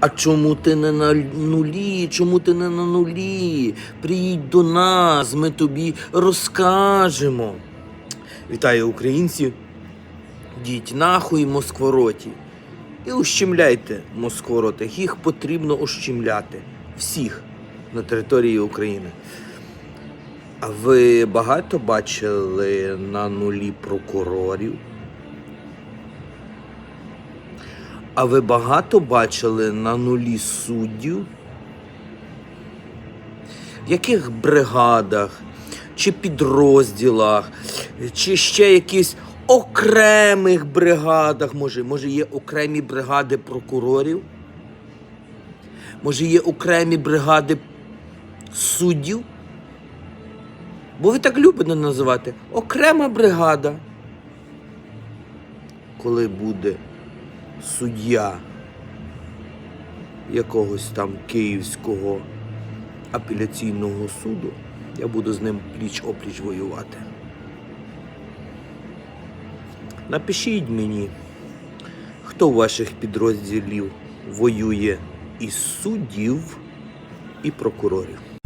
А чому ти не на нулі? Чому ти не на нулі? Приїдь до нас, ми тобі розкажемо. Вітаю українці. Діть нахуй москвороті. І ущемляйте москворотих. Їх потрібно ущемляти. Всіх на території України. А ви багато бачили на нулі прокурорів? А ви багато бачили на нулі суддів? В яких бригадах, чи підрозділах, чи ще якісь окремих бригадах? Може, може є окремі бригади прокурорів? Може, є окремі бригади суддів? Бо ви так любите називати окрема бригада. Коли буде суддя якогось там Київського апеляційного суду, я буду з ним пліч опліч воювати. Напишіть мені, хто у ваших підрозділів воює із суддів і прокурорів.